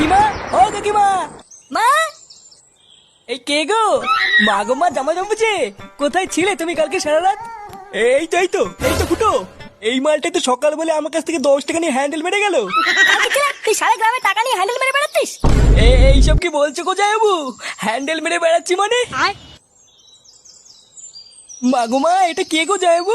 কাকিমা ও কাকিমা। মা? এই কে গো? মা গো মা জামা জমেছে। কোথায় ছিলে তুমি কালকে সারা রাত এই তো এই তো এই তো ফুটো। এই মালটাই তো সকাল বলে আমার কাছ থেকে দশ টাকা নিয়ে হ্যান্ডেল মেরে গেল। তুই সারা গ্রামে টাকা নিয়ে হ্যান্ডেল মেরে বেড়াচ্ছিস? এইসব কি বলছো কোথায় বাবু হ্যান্ডেল মেরে বেড়াচ্ছি মানে? মাগুমা এটা কে গো যাইবু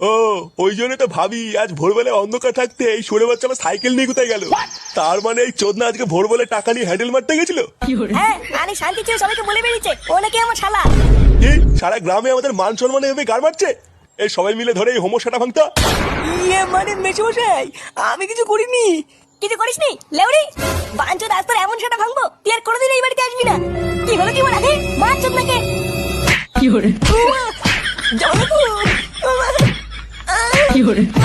ও ওই জন্য তো ভাবি আজ ভোরবেলায় অন্ধকার থাকতে এই সরে বাচ্চা আমার সাইকেল নিয়ে কোথায় গেল? তার মানে এই চোদনা আজকে ভোরবেলায় টাকা নিয়ে হ্যান্ডেল মারতে গেছিল? হ্যাঁ আরে শান্তি ছিল সবাইকে বলে বেরিয়েছে। ও নাকি আমার শালা। কি? সারা গ্রামে আমাদের মান সম্মানে এভাবে গার মারছে? এই সবাই মিলে ধরে এই হোমোসাটা ভাঙতা। ইয়ে মানে মেশমশাই আমি কিছু করিনি। কিছু করিস নি লেউরি বাঞ্চো রাস্তার এমন সেটা ভাঙবো তুই আর কোনোদিন এই বাড়িতে আসবি না। কি হলো কি বলা হে মার চোদ জামাইবাবু